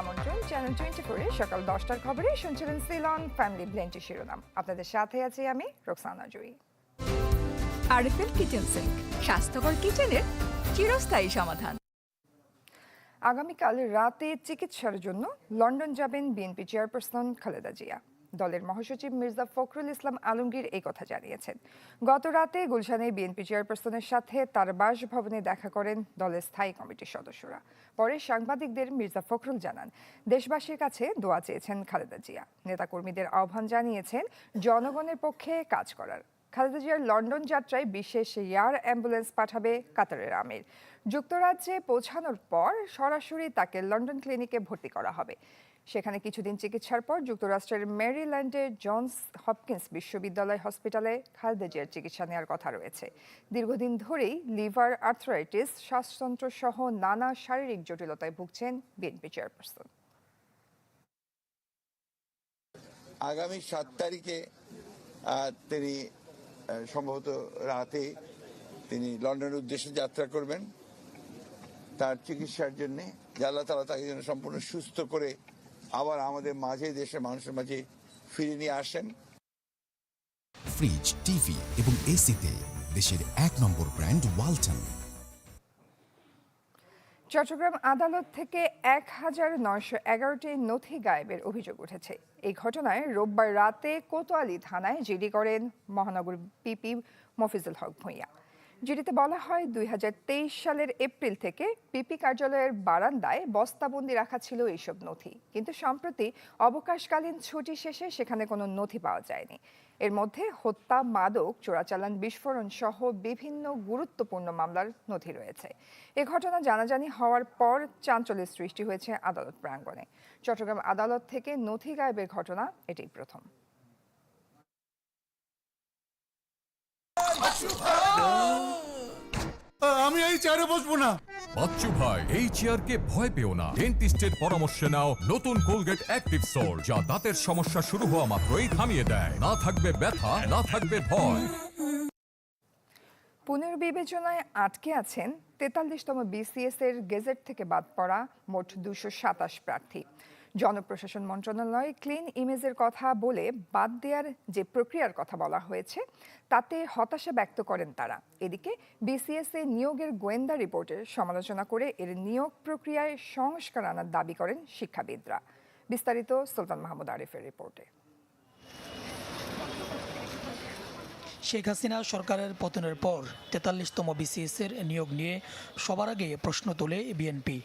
আমন্ত্রণ channel twenty ফোরে সকাল দশটার খবরে শুনছিলেন সিলন ফ্যামিলি ব্লেন্টি শিরোনাম। আপনাদের সাথে আছি আমি Roksana Joyee. RFL kitchen sink স্বাস্থ্যকর কিচেনের চিরস্থায়ী সমাধান। আগামীকাল রাতে চিকিৎসার জন্য লন্ডন যাবেন বিএনপি চেয়ারপারসন খালেদা জিয়া। দলের মহাসচিব মির্জা ফখরুল ইসলাম আলমগীর এই কথা জানিয়েছেন। গত রাতে গুলশানে বিএনপি চেয়ারপারসনের সাথে তার বাসভবনে দেখা করেন দলের স্থায়ী কমিটির সদস্যরা। পরে সাংবাদিকদের মির্জা ফখরুল জানান, দেশবাসীর কাছে দোয়া চেয়েছেন খালেদা জিয়া। নেতাকর্মীদের আহ্বান জানিয়েছেন, জনগণের পক্ষে কাজ করার। খালেদা জিয়ার লন্ডন যাত্রায় বিশেষ এয়ার অ্যাম্বুলেন্স পাঠাবে কাতারের আমির। যুক্তরাজ্যে পৌঁছানোর পর সরাসরি তাকে লন্ডন ক্লিনিকে ভর্তি করা হবে। সেখানে কিছুদিন চিকিৎসার পর যুক্তরাষ্ট্রের মেরিল্যান্ডের জনস হপকিন্স বিশ্ববিদ্যালয় হসপিটালে খালেদা জিয়ার চিকিৎসা নেওয়ার কথা রয়েছে। দীর্ঘদিন ধরেই লিভার আর্থরাইটিস, শ্বাসতন্ত্র সহ নানা শারীরিক জটিলতায় ভুগছেন বিএনপি চেয়ারপারসন। আগামী সাত তারিখে তিনি সম্ভবত রাতে তিনি লন্ডনের উদ্দেশ্যে যাত্রা করবেন। তার চিকিৎসার জন্য আল্লাহ তালা তাকে যেন সম্পূর্ণ সুস্থ করে আবার আমাদের মাঝে দেশের মানুষের মাঝে ফিরে নিয়ে আসেন। ফ্রিজ টিভি এবং এসিতে দেশের এক নম্বর ব্র্যান্ড ওয়ালটন। চট্টগ্রাম আদালত থেকে এক হাজার নয়শো এগারোটি নথি গায়েবের অভিযোগ উঠেছে। এই ঘটনায় রোববার রাতে কোতোয়ালি থানায় জিডি করেন মহানগর পিপি মফিজুল হক ভূঁইয়া। জিডিতে বলা হয় দুই হাজার তেইশ সালের এপ্রিল থেকে পিপি কার্যালয়ের বারান্দায় বস্তাবন্দি রাখা ছিল এইসব নথি। কিন্তু সম্প্রতি অবকাশকালীন ছুটি শেষে সেখানে কোনো নথি পাওয়া যায়নি। এর মধ্যে হত্যা, মাদক, চোরাচালান বিস্ফোরণ সহ বিভিন্ন গুরুত্বপূর্ণ মামলার নথি রয়েছে। এ ঘটনা জানাজানি হওয়ার পর চাঞ্চল্যের সৃষ্টি হয়েছে আদালত প্রাঙ্গণে। চট্টগ্রাম আদালত থেকে নথি গায়েবের ঘটনা, এটাই প্রথম। আমি এই চেয়ারে বসবো না। বাচ্চু ভাই এই চেয়ারকে ভয় পেও না। ডেন্টিস্টের পরামর্শে নাও নতুন কোলগেট অ্যাক্টিভ সোল যা দাঁতের সমস্যা শুরু হওয়া মাত্রই থামিয়ে দেয়। না থাকবে ব্যথা না থাকবে ভয়। পুনর্বিবেচনায় আটকে আছেন তেতাল্লিশতম বিসিএস এর গেজেট থেকে বাদ পড়া মোট দুশো সাতাশ প্রার্থী। জনপ্রশাসন মন্ত্রণালয় ক্লিন ইমেজের কথা বলে বাদ দেওয়ার যে প্রক্রিয়ার কথা বলা হয়েছে, তাতে হতাশা ব্যক্ত করেন তারা। এদিকে বিসিএস এ নিয়োগের গোয়েন্দা রিপোর্টের সমালোচনা করে এর নিয়োগ প্রক্রিয়ায় সংস্কার আনার দাবি করেন শিক্ষাবিদরা। বিস্তারিত সুলতান মাহমুদ আরিফের রিপোর্টে। শেখ হাসিনা সরকারের পতনের পর তেতাল্লিশতম বিসিএসের নিয়োগ নিয়ে সবার আগে প্রশ্ন তোলে বিএনপি।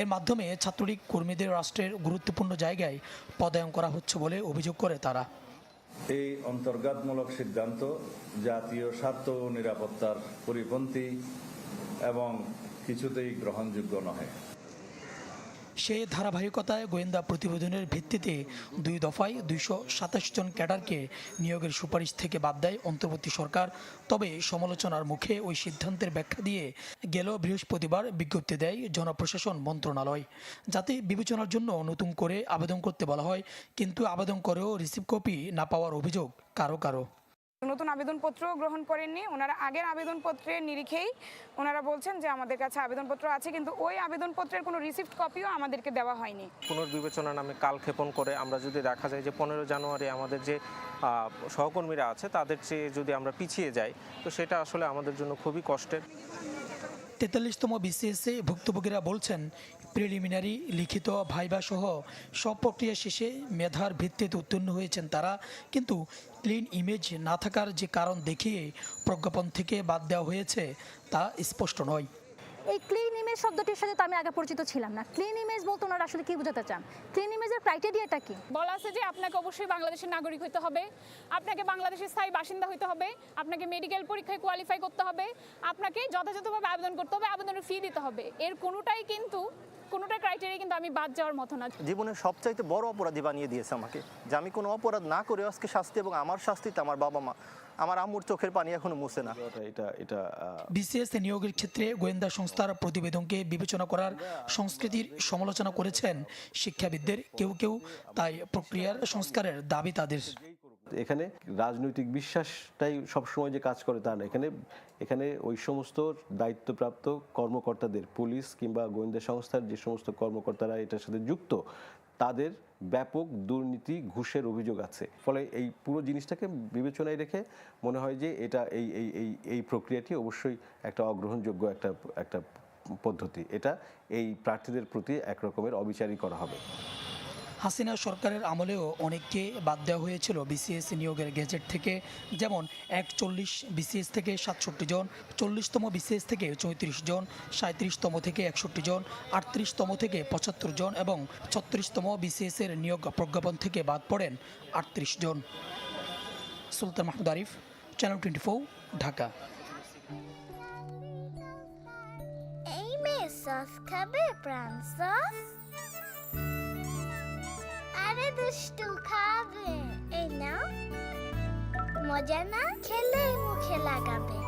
এর মাধ্যমে ছাত্রলীগ কর্মীদের রাষ্ট্রের গুরুত্বপূর্ণ জায়গায় পদায়ন করা হচ্ছে বলে অভিযোগ করে তারা। এই অন্তর্ঘাতমূলক সিদ্ধান্ত, জাতীয় স্বার্থ ও নিরাপত্তার পরিপন্থী এবং কিছুতেই গ্রহণযোগ্য নহে। সেই ধারাবাহিকতায় গোয়েন্দা প্রতিবেদনের ভিত্তিতে দুই দফায় দুইশো সাতাশ জন ক্যাডারকে নিয়োগের সুপারিশ থেকে বাদ দেয় অন্তর্বর্তী সরকার। তবে সমালোচনার মুখে ওই সিদ্ধান্তের ব্যাখ্যা দিয়ে গেল বৃহস্পতিবার বিজ্ঞপ্তি দেয় জনপ্রশাসন মন্ত্রণালয়। যাতে বিবেচনার জন্য নতুন করে আবেদন করতে বলা হয়, কিন্তু আবেদন করেও রিসিভ কপি না পাওয়ার অভিযোগ কারও কারও। নতুন আবেদনপত্র গ্রহণ করেননি। ওনারা আগের আবেদনপত্রের নিরিখেই ওনারা বলছেন যে আমাদের কাছে আবেদনপত্র আছে, কিন্তু ওই আবেদনপত্রের কোনো রিসিপ্ট কপিও আমাদেরকে দেওয়া হয়নি। পুনর্বিবেচনা নামে কালক্ষেপণ করে আমরা যদি দেখা যায় যে পনেরো জানুয়ারি আমাদের যে সহকর্মীরা আছে, তাদের চেয়ে যদি আমরা পিছিয়ে যাই, তো সেটা আসলে আমাদের জন্য খুবই কষ্টের। তেতাল্লিশতম বিসিএসে ভুক্তভোগীরা বলছেন, প্রিলিমিনারি, লিখিত ভাইবা সহ সব প্রক্রিয়া শেষে মেধার ভিত্তিতে উত্তীর্ণ হয়েছেন তারা, কিন্তু ক্লিন ইমেজ না থাকার যে কারণ দেখিয়ে প্রজ্ঞাপন থেকে বাদ দেওয়া হয়েছে তা স্পষ্ট নয়। এই ক্লিন ইমেজ শব্দটির সাথে তো আমি আগে পরিচিত ছিলাম না। ক্লিন ইমেজ বলতে ওনারা আসলে কি বোঝাতে চান? ক্লিন ইমেজের ক্রাইটেরিয়াটা কি? বলা আছে যে আপনাকে অবশ্যই বাংলাদেশের নাগরিক হতে হবে, আপনাকে বাংলাদেশের স্থায়ী বাসিন্দা হতে হবে, আপনাকে মেডিকেল পরীক্ষায় কোয়ালিফাই করতে হবে, আপনাকে যথাযথভাবে আবেদন করতে হবে, আবেদনের ফি দিতে হবে। এর কোনোটাই কিন্তু কোনোটা ক্রাইটেরিয়া কিন্তু আমি বাদ যাওয়ার মতো না। জীবনের সবচাইতে বড় অপরাধী বানিয়ে দিয়েছে আমাকে। যে আমি কোনো অপরাধ না করে আজকে শাস্তি এবং আমার শাস্তিতে আমার বাবা মা আমার আম্মুর চোখের পানি এখনও মুছে না। এটা এটা বিসিএস নিয়োগের ক্ষেত্রে গোয়েন্দা সংস্থার প্রতিবেদনকে বিবেচনা করার সংস্কৃতির সমালোচনা করেছেন শিক্ষাবিদদের কেউ কেউ তাই প্রক্রিয়ার সংস্কারের দাবি তাদের। এখানে রাজনৈতিক বিশ্বাসটাই সবসময় যে কাজ করে তা না। এখানে এখানে ওই সমস্ত দায়িত্বপ্রাপ্ত কর্মকর্তাদের, পুলিশ কিংবা গোয়েন্দা সংস্থার যে সমস্ত কর্মকর্তারা এটার সাথে যুক্ত, তাদের ব্যাপক দুর্নীতি, ঘুষের অভিযোগ আছে। ফলে এই পুরো জিনিসটাকে বিবেচনায় রেখে মনে হয় যে এটা এই এই এই এই প্রক্রিয়াটি অবশ্যই একটা অগ্রহণযোগ্য একটা একটা পদ্ধতি। এটা এই প্রার্থীদের প্রতি একরকমের অবিচারই করা হবে। হাসিনা সরকারের আমলেও অনেককে বাদ দেওয়া হয়েছিল বিসিএস নিয়োগের গেজেট থেকে। যেমন একচল্লিশ বিসিএস থেকে সাতষট্টি জন, চল্লিশতম বিসিএস থেকে চৌত্রিশ জন সাঁত্রিশতম থেকে একষট্টি জন, আটত্রিশতম থেকে পঁচাত্তর জন এবং ছত্রিশতম বিসিএস এর নিয়োগ প্রজ্ঞাপন থেকে বাদ পড়েন আটত্রিশ জন। Sultan Mahmud Arif channel twenty Dhaka. এই মেয়ে সস খাবে, প্রাণ সস? দুষ্টু খাবে। এই নাও। মজা না? খেলে মুখে লাগাবে।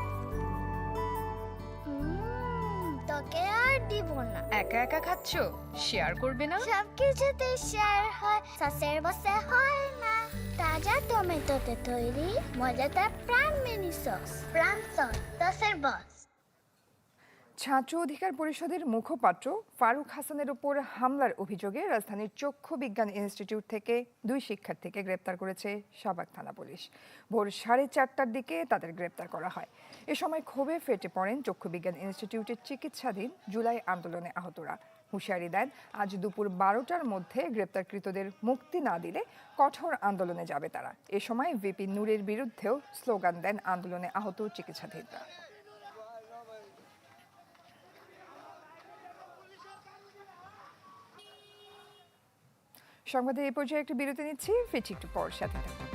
উম, তোকে আর দিব না। একা একা খাচ্ছো? শেয়ার করবে না? সব কিছুতে শেয়ার হয় সসের বসে হয় না। তাজা টমেটোতে তৈরি মজাদার Pran mini sauce Pran sauce সসের বস। ছাত্র অধিকার পরিষদের মুখপাত্র ফারুক হাসানের উপর হামলার অভিযোগে রাজধানীর চক্ষু বিজ্ঞান ইনস্টিটিউট থেকে দুই শিক্ষার্থীকে গ্রেপ্তার করেছে সাবাক থানা পুলিশ। ভোর সাড়ে চারটার দিকে তাদের গ্রেপ্তার করা হয়। এ সময় ক্ষোভে ফেটে পড়েন চক্ষু বিজ্ঞান ইনস্টিটিউটের চিকিৎসাধীন জুলাই আন্দোলনে আহতরা। হুঁশিয়ারি দেন, আজ দুপুর বারোটার মধ্যে গ্রেপ্তারকৃতদের মুক্তি না দিলে কঠোর আন্দোলনে যাবে তারা। এ সময় ভিপি নূরের বিরুদ্ধেও স্লোগান দেন আন্দোলনে আহত চিকিৎসাধীনরা। সংবাদে এই পর্যায়ে একটি বিরতি নিচ্ছি ফিরছি একটু পর সাথে থাকুন।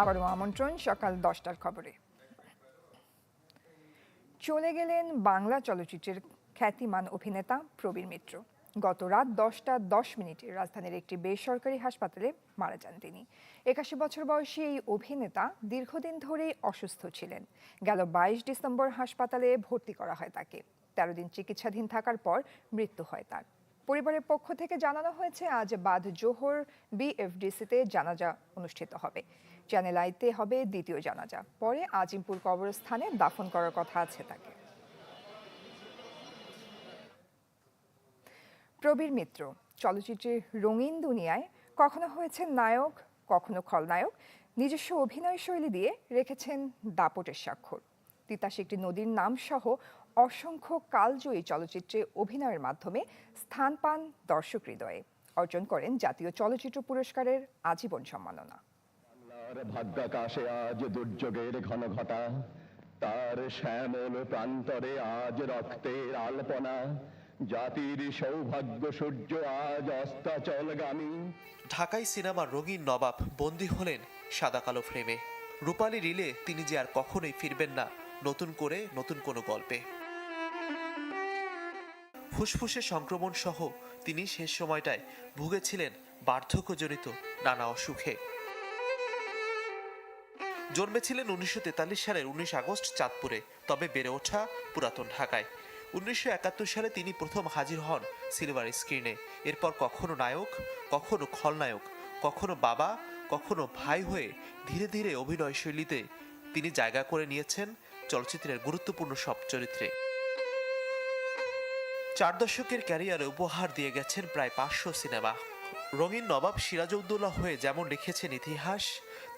আবারও আমন্ত্রণ, সকাল দশটার খবরে। চলে গেলেন বাংলা চলচ্চিত্রের খ্যাতিমান অভিনেতা প্রবীর মিত্র। গত রাত দশটা দশ মিনিটে রাজধানীর একটি বেসরকারি হাসপাতালে মারা যান তিনি। একাশি বছর বয়সী এই অভিনেতা দীর্ঘদিন ধরেই অসুস্থ ছিলেন। গেল বাইশ ডিসেম্বর হাসপাতালে ভর্তি করা হয় তাকে। তেরো দিন চিকিৎসাধীন থাকার পর মৃত্যু হয় তার। পরিবারের পক্ষ থেকে জানানো হয়েছে, আজ বাদ জোহর বিএফডিসিতে জানাজা অনুষ্ঠিত হবে। চ্যানেল আইতে হবে দ্বিতীয় জানাজা। পরে আজিমপুর কবরস্থানে দাফন করার কথা আছে তাকে। প্রবীর মিত্র, চলচ্চিত্রের রঙিন দুনিয়ায় কখনো হয়েছেন নায়ক, কখনো খলনায়ক। নিজস্ব অভিনয় শৈলী দিয়ে রেখেছেন দাপটের স্বাক্ষর। তিতাস একটি নদীর নাম সহ অসংখ্য কালজয়ী চলচ্চিত্রে অভিনয়ের মাধ্যমে স্থান পান দর্শক হৃদয়ে। অর্জন করেন জাতীয় চলচ্চিত্র পুরস্কারের আজীবন সম্মাননা। ভাগ্যাকাশে আজ দুর্যোগের ঘন ঘটা তার শ্যামল প্রান্তরে আজ রক্তের আলপনা। জাতির সৌভাগ্য সূর্য আজ অস্তাচলগামী। ঢাকাই সিনেমার রঙিন নবাব বন্দী হলেন সাদা কালো ফ্রেমে। রূপালী রিলে তিনি যে আর কখনোই ফিরবেন না নতুন করে নতুন কোনো গল্পে। ফুসফুসে সংক্রমণ সহ তিনি শেষ সময়টায় ভুগেছিলেন বার্ধক্যজনিত নানা অসুখে। জন্মেছিলেন উনিশশো তেতাল্লিশ সালের উনিশ আগস্ট চাঁদপুরে, তবে বেড়ে ওঠা পুরাতন ঢাকায়। উনিশশো একাত্তর সালে তিনি প্রথম হাজির হন সিলভার স্ক্রিনে। এরপর কখনো নায়ক, কখনো খলনায়ক, কখনো বাবা, কখনো ভাই হয়ে ধীরে ধীরে অভিনয় শৈলীতে তিনি জায়গা করে নিয়েছেন চলচ্চিত্রের গুরুত্বপূর্ণ সব চরিত্রে। চার দশকের ক্যারিয়ারে উপহার দিয়ে গেছেন প্রায় পাঁচশো সিনেমা। রঙিন নবাব সিরাজউদ্দৌলা হয়ে যেমন লিখেছেন ইতিহাস,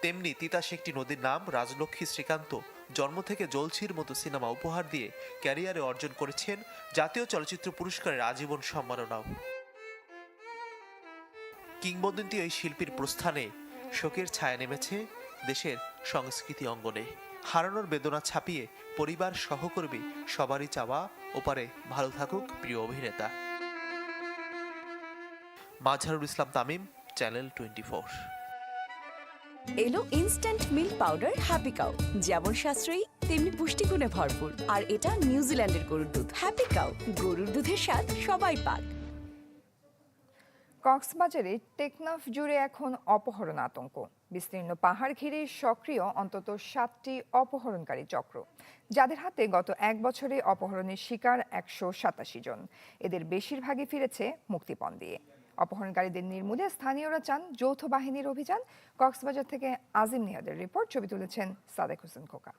তেমনি তিতাস একটি নদীর নাম, রাজলক্ষ্মী শ্রীকান্ত জন্ম থেকে জলছির মতো সিনেমা উপহার দিয়ে ক্যারিয়ারে অর্জন করেছেন জাতীয় চলচ্চিত্র পুরস্কারের আজীবন সম্মাননাও। কিংবদন্তি এই শিল্পীর প্রস্থানে শোকের ছায়া নেমেছে দেশের সংস্কৃতি অঙ্গনে। হারানোর বেদনা ছাপিয়ে পরিবার সহকর্মী সবারই চাওয়া ওপারে ভালো থাকুক প্রিয় অভিনেতা। Majharul Islam Tamim, channel twenty four. এলো instant milk powder happy cow যেমন সাশ্রয়ী, তেমনি পুষ্টিগুণে ভরপুর। আর এটা নিউজিল্যান্ডের গরুর দুধ হ্যাপি কাউ গরুর দুধের স্বাদ সবাই পাক। কক্সবাজারে টেকনাফ জুড়ে এখন অপহরণ আতঙ্ক। বিস্তীর্ণ পাহাড় ঘিরে সক্রিয় অন্তত সাতটি অপহরণকারী চক্র। যাদের হাতে গত এক বছরে অপহরণের শিকার একশো সাতাশি জন। এদের বেশিরভাগই ফিরেছে মুক্তিপণ। দিয়ে অপহরণকারীদের নির্মূলে স্থানীয়রা চান যৌথ বাহিনীর অভিযান। কক্সবাজার থেকে আজিম নিয়াদের রিপোর্ট, ছবি তুলেছেন সাদেক হোসেন খোকা।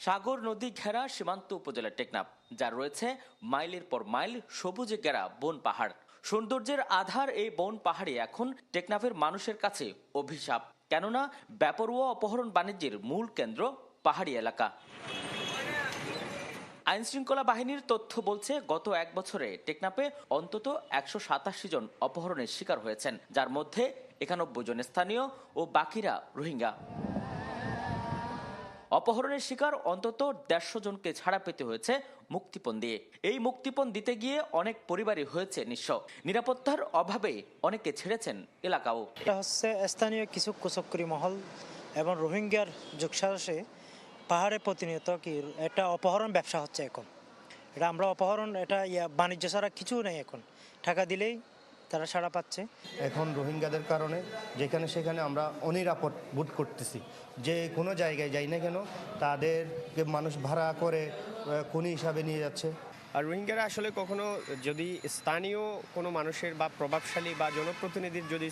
সাগর নদী ঘেরা সীমান্ত উপজেলা টেকনাফ, যার রয়েছে মাইলের পর মাইল সবুজে ঘেরা বন পাহাড়। সৌন্দর্যের আধার এই বন পাহাড়ে এখন টেকনাফের মানুষের কাছে অভিশাপ। কেননা ব্যাপরোয়া অপহরণ বাণিজ্যের মূল কেন্দ্র পাহাড়ি এলাকা। আইন শৃঙ্খলা বাহিনীর তথ্য বলছে, গত এক বছরে টেকনাপে অন্তত একশো সাতাশি জন অপহরণের শিকার হয়েছেন, যার মধ্যে একানব্বই জন স্থানীয় ও বাকিরা রোহিঙ্গা। অপহরণের শিকার অন্তত দেড়শো জনকে ছাড়া পেতে হয়েছে মুক্তিপণ দিয়ে এই মুক্তিপণ দিতে গিয়ে অনেক পরিবারই হয়েছে নিঃস্ব। নিরাপত্তার অভাবে অনেকে ছেড়েছেন এলাকাও। এটা হচ্ছে স্থানীয় কিছু কুচক্রি মহল এবং রোহিঙ্গার যোগসাহসে পাহাড়ে প্রতিনিয়ত কি একটা অপহরণ ব্যবসা হচ্ছে এখন। এটা আমরা অপহরণ, এটা ইয়া বাণিজ্য ছাড়া কিছু নেই এখন। টাকা দিলেই তারা সাড়া পাচ্ছে। এখন রোহিঙ্গাদের কারণে যেখানে সেখানে আমরা অনিরাপদ বোধ করতেছি। যে কোনো জায়গায় যাই না কেন তাদেরকে মানুষ ভাড়া করে খুনি হিসাবে নিয়ে যাচ্ছে। আর রোহিঙ্গারা আসলে কখনো যদি স্থানীয় কোনো মানুষের বা প্রভাবশালী বা জনপ্রতিনিধির যদি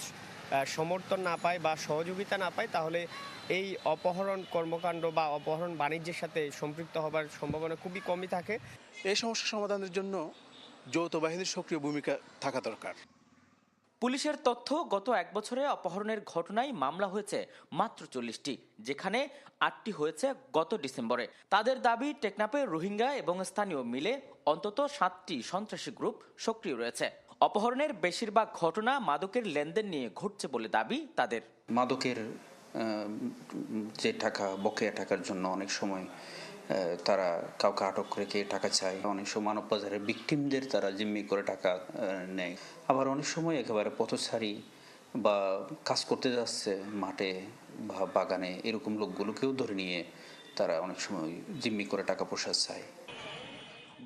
সমর্থন না পায় বা সহযোগিতা না পায় তাহলে এই অপহরণ কর্মকাণ্ড বা অপহরণ বাণিজ্যের সাথে সম্পৃক্ত হবার সম্ভাবনা খুবই কমই থাকে। এই সমস্যা সমাধানের জন্য যৌথ বাহিনীর সক্রিয় ভূমিকা থাকা দরকার। পুলিশের তথ্য গত এক বছরে অপহরণের ঘটনায় মামলা হয়েছে মাত্র চল্লিশটি, যেখানে আটটি হয়েছে গত ডিসেম্বরে। তাদের দাবি টেকনাপে রোহিঙ্গা এবং স্থানীয় মিলে অন্তত সাতটি সন্ত্রাসী গ্রুপ সক্রিয় রয়েছে। অপহরণের বেশিরভাগ ঘটনা মাদকের লেনদেন নিয়ে ঘটছে বলে দাবি তাদের। মাদকের যে টাকা, বকেয়া টাকার জন্য অনেক সময় তারা কাউকে আটক রেখে টাকা চায়। অনেক সময় মানব বাজারে বিক্টিমদের তারা জিম্মি করে টাকা নেয়। আবার অনেক সময় একেবারে পথচারী বা কাজ করতে যাচ্ছে মাঠে বা বাগানে, এরকম লোকগুলোকেও ধরে নিয়ে তারা অনেক সময় জিম্মি করে টাকা পয়সা চায়।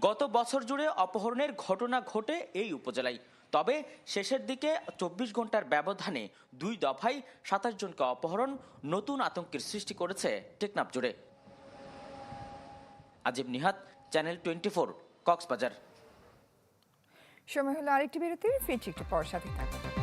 গত বছর জুড়ে অপহরণের ঘটনা ঘটে এই উপজেলায়। তবে শেষের দিকে চব্বিশ ঘণ্টার ব্যবধানে দুই দফায় সাতাশ জনকে অপহরণ নতুন আতঙ্কের সৃষ্টি করেছে টেকনাফ জুড়ে। Ajib Nihat, channel twenty four Cox's Bazar. সময় হলো আরেকটি বিরতির, ফিরছি একটু পর সাথে। থাকুন